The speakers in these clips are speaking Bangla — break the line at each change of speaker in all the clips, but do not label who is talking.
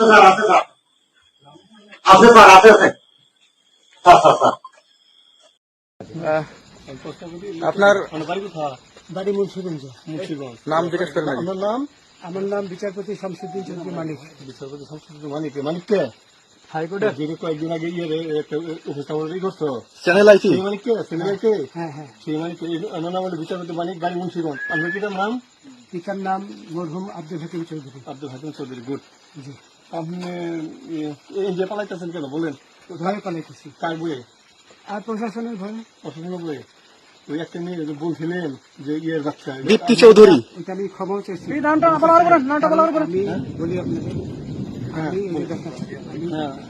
আছে স্যার আছে স্যার। আছে স্যার আছে আছে। Sir sir sir.
আপনার
বাড়ি মুন্সিগঞ্জ।
নাম জিজ্ঞেস করেন।
আমার নাম আমার নাম বিচারপতি শামসুদ্দিন চৌধুরী মানিক।
বিচারপতি সংসদ মানিক যিনি কয়েকদিন আগে ইয়ে উপস্থাপন করছ
চ্যানেল আইসি
সেই মানিককে সিনেমাকে
হ্যাঁ হ্যাঁ।
সেই মানিককে আমার নাম হলো বিচারপতি মানিক গাড়ি মুন্সিগঞ্জ। আপনার কিটার নাম?
পিতার নাম মরহুম আব্দুল হাকিম চৌধুরী।
আব্দুল হাকিম চৌধুরী গুড।
জি।
আপনি এই যে পালাইতেছেন কেন? বলেন।
ভয়ে পালাইতেছি।
কার বয়ে
আর প্রশাসনের ঘরে।
প্রশাসনের বয়ে ওই একটা মেয়ে বলছিলেন যে ইয়ের বাচ্চা।
দীপ্তি চৌধুরী।
এটা আমি
নামটা বলার নামটা বলার
বলি
হ্যাঁ
রোগী
কিসের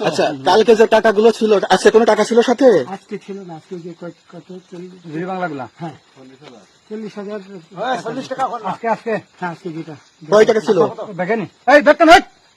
আচ্ছা কালকে যে টাকাগুলো ছিল আজকে কোনো টাকা ছিল সাথে?
আজকে ছিল না আজকে যে কত কত? চল্লিশ
বাংলাগুলা?
হ্যাঁ। চল্লিশ হাজার। চল্লিশ টাকা আজকে আজকে হ্যাঁ আজকে যেটা।
কয় টাকা ছিল?
দেখেনি? এই দেখেন দেখেন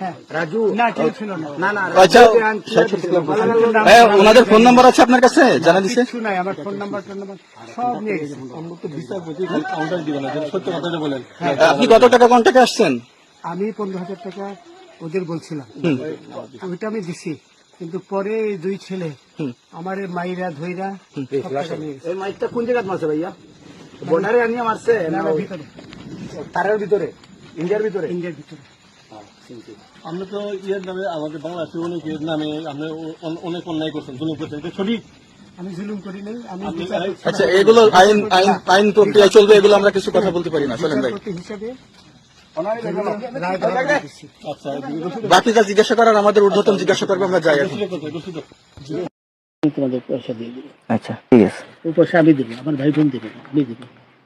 হ্যাঁ।
আচ্ছা হ্যাঁ ওনাদের ফোন নাম্বার আছে আপনার কাছে? জানা দিছে?
কিছু নাই আমার ফোন নাম্বার সব নিয়ে গেছে।
আমরা তো বিচারপতি কাউন্টার দিবেন না সত্য কথাটা বলেন।
আপনি কত টাকা কন্টাক্টে আসছেন?
আমি পনেরো হাজার টাকা ওদের বলছিলাম। ওইটা আমি দিছি কিন্তু পরে দুই ছেলে আমার এই মাইরা ধইরা টাকা গেছে।
এই মাইকটা কোন জায়গায় মারছে ভাইয়া? বর্ডারে আনিয়ে মারছে তারের ভিতরে? ইন্ডিয়ার ভিতরে?
ইন্ডিয়ার ভিতরে।
আমরা তো ইয়ের নামে আমাদের বাংলাদেশের অনেক ইয়ের নামে অ- অনেক অন্যায় করছেন জুলুম করছেন সঠিক?
আমি জুলুম করি নাই আমি
আচ্ছা এগুলো আইন আইন আইন প্রক্রিয়া চলবে এগুলো আমরা কিছু কথা বলতে পারি না চলেন ভাই।
হিসেবে।
আচ্ছা রসিদ
বাকি যা জিজ্ঞাসা করার আমাদের ঊর্ধ্বতন জিজ্ঞাসা করবে আমরা যাই
তোমাদের পয়সা দিয়ে দিবো
আচ্ছা ঠিক আছে।
ওই পয়সা আমি দেবো আমার ভাই বোন দেবে আমি দেবো।